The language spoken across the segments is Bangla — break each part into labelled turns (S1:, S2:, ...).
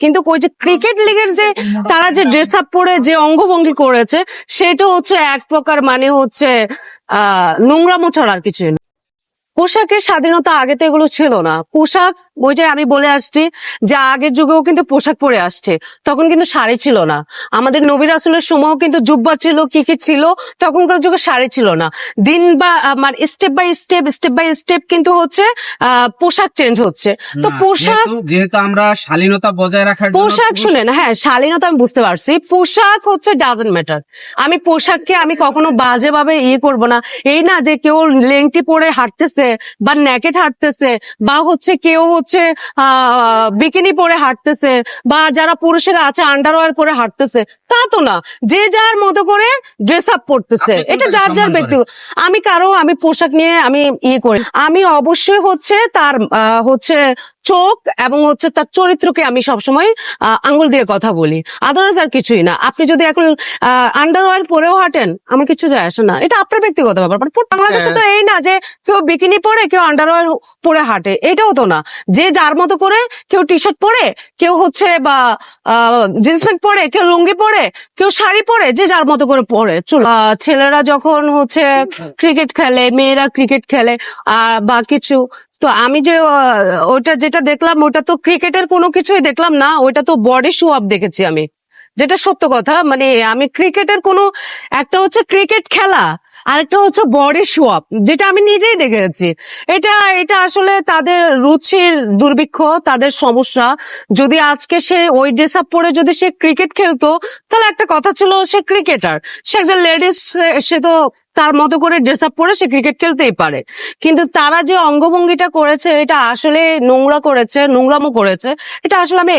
S1: কিন্তু ওই যে ক্রিকেট লিগের যে তারা যে ড্রেস আপ পরে যে অঙ্গভঙ্গি করেছে, সেটা হচ্ছে এক প্রকার মানে হচ্ছে, আহ নোংরামো ছাড়া আর কিছুই পোশাকের স্বাধীনতা আগে তো এগুলো ছিল না। পোশাক ওই যে আমি বলে আসছি যে আগের যুগেও কিন্তু পোশাক পরে আসছে তখন কিন্তু শাড়ি ছিল না। আমাদের নবী রাসুলের সময়ও কিন্তু জুব্বা ছিল কি কি ছিল তখনকার যুগে শাড়ি ছিল না। দিন বা মানে step by step step by step কিন্তু হচ্ছে আহ পোশাক চেঞ্জ হচ্ছে। তো পোশাক
S2: যেহেতু- আমরা শালীনতা বজায় রাখার
S1: পোশাক শুনেন হ্যাঁ শালীনতা আমি বুঝতে পারছি। পোশাক হচ্ছে ডাজেন্ট ম্যাটার আমি পোশাককে আমি কখনো বাজে ভাবে ইয়ে করব না। এই না যে কেউ লেংটি পরে হাঁটতেছে বা ন্যাকেট হাঁটতেছে বা হচ্ছে কেউ হচ্ছে বিকিনি পরে হাঁটতেছে বা যারা পুরুষেরা আছে আন্ডারওয়ার পরে হাঁটতেছে তা তো না। যে যার মতো করে ড্রেস আপ করতেছে এটা যার যার ব্যক্তি আমি কারও আমি পোশাক নিয়ে আমি ইয়ে করি। আমি অবশ্যই হচ্ছে তার আহ, হচ্ছে চোখ এবং হচ্ছে তার চরিত্রকে আমি সবসময় আঙ্গুল দিয়ে কথা বলি। আদারওয়াইজ আর কিছুই না। আপনি যদি এখন আন্ডারওয়্যার পরেও হাঁটেন আমার কিছু যায় আসে না। এটা আপনার ব্যক্তিগত ব্যাপার। বাংলাদেশে তো এই না যে কেউ বিকিনি পরে কেউ আন্ডারওয়্যার পরে হাঁটে। এটাও তো না। যে যার মতো করে কেউ টি শার্ট পরে কেউ হচ্ছে বা জিন্স প্যান্ট পরে কেউ লুঙ্গি পরে কেউ শাড়ি পরে যে যার মতো করে পরে। ছেলেরা যখন হচ্ছে ক্রিকেট খেলে মেয়েরা ক্রিকেট খেলে আর বা কিছু তো আমি যে ওটা যেটা দেখলাম, ওটা তো ক্রিকেটের কোনো কিছুই দেখলাম না, ওটা তো বডি শো আপ দেখেছি আমি। যেটা সত্য কথা মানে আমি ক্রিকেটের কোনো, একটা হচ্ছে ক্রিকেট খেলা, আরেকটা হচ্ছে বডি শো আপ, যেটা আমি নিজেই দেখেছি। এটা এটা আসলে তাদের রুচির দুর্ভিক্ষ, তাদের সমস্যা। যদি আজকে সে ওই ড্রেস আপ পরে যদি সে ক্রিকেট খেলতো, তাহলে একটা কথা ছিল, সে ক্রিকেটার। সে একজন লেডিস সে তো তার মতো করে ড্রেস আপ পরে সে ক্রিকেট খেলতেই পারে। কিন্তু তারা যে অঙ্গভঙ্গিটা করেছে, এটা আসলে নোংরা করেছে, নোংরামো করেছে, এটা আসলে আমি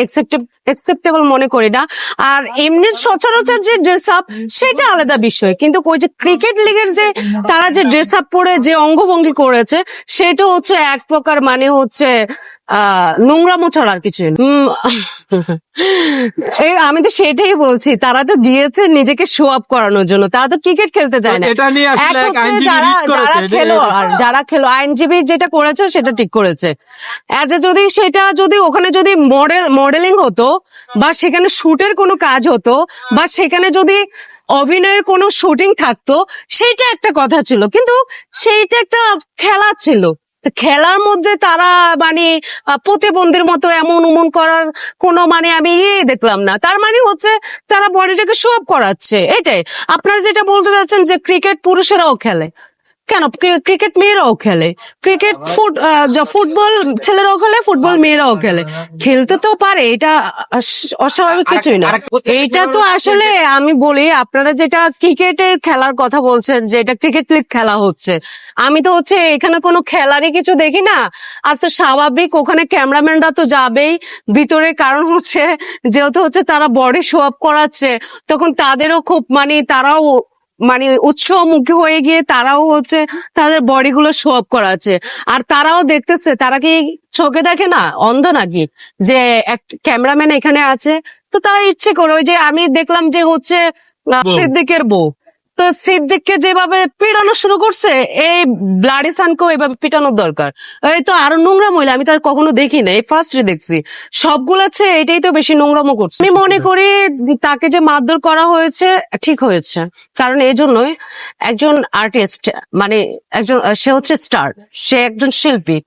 S1: একসেপ্টেবল মনে করি না। আর এমনি সচরাচর যে ড্রেস আপ সেটা আলাদা বিষয়। কিন্তু ওই যে ক্রিকেট লিগের যে তারা যে ড্রেস আপ পরে যে অঙ্গভঙ্গি করেছে, সেটা হচ্ছে এক প্রকার মানে হচ্ছে নোংরামো ছাড়া আর কিছু এই আমি তো সেটাই বলছি তারা তো গিয়েছে নিজেকে শো আপ করানোর জন্য। তারা তো ক্রিকেট খেলতে যায় না। যারা খেলো যারা খেলো আইনজীবী যেটা করেছে সেটা ঠিক করেছে। অ্যাজ এ যদি সেটা যদি ওখানে যদি মডেল মডেলিং হতো বা সেখানে শুটের কোনো কাজ হতো বা সেখানে যদি অভিনয়ের কোনো শুটিং থাকতো সেইটা একটা কথা ছিল। কিন্তু সেইটা একটা খেলা ছিল। খেলার মধ্যে তারা মানে প্রতিবন্ধীর মতো এমন উমন করার কোনো মানে আমি ইয়ে দেখলাম না। তার মানে হচ্ছে তারা বডিটাকে শো আপ করাচ্ছে, এটাই। আপনারা যেটা বলতে চাচ্ছেন যে ক্রিকেট পুরুষেরাও খেলে। কেন? ক্রিকেট মেয়েরাও খেলে। ক্রিকেট ফুট ফুটবল ছেলেরাও খেলে ফুটবল মেয়েরাও খেলে। খেলতে তো পারে এটা অস্বাভাবিক কিছুই না। এটা তো আসলে আমি বলি আপনারা যেটা ক্রিকেটের খেলার কথা বলছেন যে এটা ক্রিকেট লিগ খেলা হচ্ছে। আমি তো হচ্ছে এখানে কোনো খেলারই কিছু দেখি না। আর তো স্বাভাবিক ওখানে ক্যামেরাম্যানরা তো যাবেই। ভিতরে কারণ হচ্ছে যেহেতু হচ্ছে তারা বডি শো আপ করাচ্ছে তখন তাদেরও খুব মানে তারাও মানে উৎসমুখী হয়ে গিয়ে তারাও হচ্ছে তাদের বডি গুলো শো আপ করাচ্ছে। আর তারাও দেখতেছে তারা কি চোখে দেখে না? অন্ধ নাকি? যে এক ক্যামেরাম্যান এখানে আছে তো তারা ইচ্ছে করে ওই যে আমি দেখলাম যে হচ্ছে সিদ্দিকের বউ। তো সিদ্দিককে যেভাবে পিটানো শুরু করছে, এই ব্লাডি সানকেও এভাবে পিটানোর দরকার। এই তো আরও নোংরা মহিলা আমি তার কখনো দেখি না এই ফার্স্টে দেখছি। সবগুলো আছে এটাই তো বেশি নোংরামো করছে। আমি মনে করি তাকে যে মারধর করা হয়েছে, ঠিক হয়েছে। কারণ এই জন্যই একজন আর্টিস্ট মানে একজন, সে হচ্ছে স্টার সে একজন শিল্পী।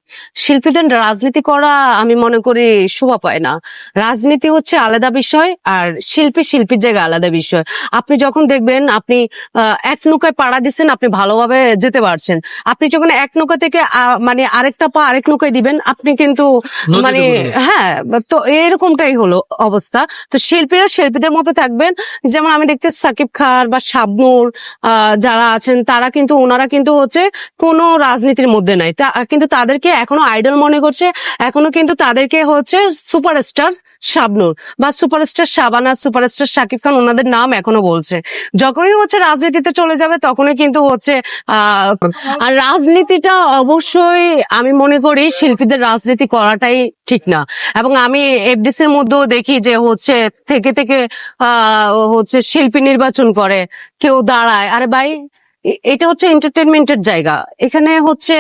S1: শিল্পীদের রাজনীতি করা আমি মনে করি শোভা পায় না। রাজনীতি হচ্ছে আলাদা বিষয়, আর শিল্পী শিল্পীর জায়গায় আলাদা বিষয়। আপনি যখন দেখবেন, আপনি এক নৌকায় পাড়া দিচ্ছেন আপনি ভালোভাবে যেতে পারছেন। আপনি যখন এক নৌকা থেকে মানে আরেকটা পা আরেক নৌকায় দিবেন আপনি কিন্তু মানে হ্যাঁ তো এরকমটাই হলো অবস্থা। তো শিল্পীরা শিল্পীদের মতো থাকবেন যেমন আমি দেখছি সাকিব খান বা শাবনুর যারা আছেন তারা কিন্তু ওনারা কিন্তু হচ্ছে কোনো রাজনীতির মধ্যে নাই। তা কিন্তু তাদেরকে এখনও আইডল মনে করছে এখনও কিন্তু তাদেরকে হচ্ছে সুপারস্টার শাবনুর বা সুপারস্টার শাবানা সুপারস্টার শাকিব খান ওনাদের নাম এখনও বলছে। যখনই হচ্ছে রাজনীতিতে চলে যাবে তখনই কিন্তু হচ্ছে আর রাজনীতিটা অবশ্যই আমি মনে করি শিল্পীদের রাজনীতি করাটাই ঠিক না। এবং আমি এফডিসির মধ্যেও দেখি যে হচ্ছে থেকে থেকে হচ্ছে শিল্পী নির্বাচন করে, কেউ দাঁড়ায়। আরে ভাই এটা হচ্ছে এন্টারটেনমেন্টের জায়গা। এখানে হচ্ছে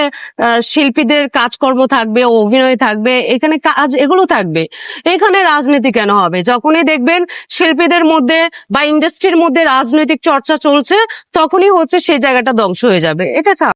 S1: শিল্পীদের কাজকর্ম থাকবে, অভিনয় থাকবে, এখানে কাজ এগুলো থাকবে। এখানে রাজনীতি কেন হবে? যখনই দেখবেন শিল্পীদের মধ্যে বা ইন্ডাস্ট্রির মধ্যে রাজনৈতিক চর্চা চলছে, তখনই হচ্ছে সেই জায়গাটা ধ্বংস হয়ে যাবে। এটা।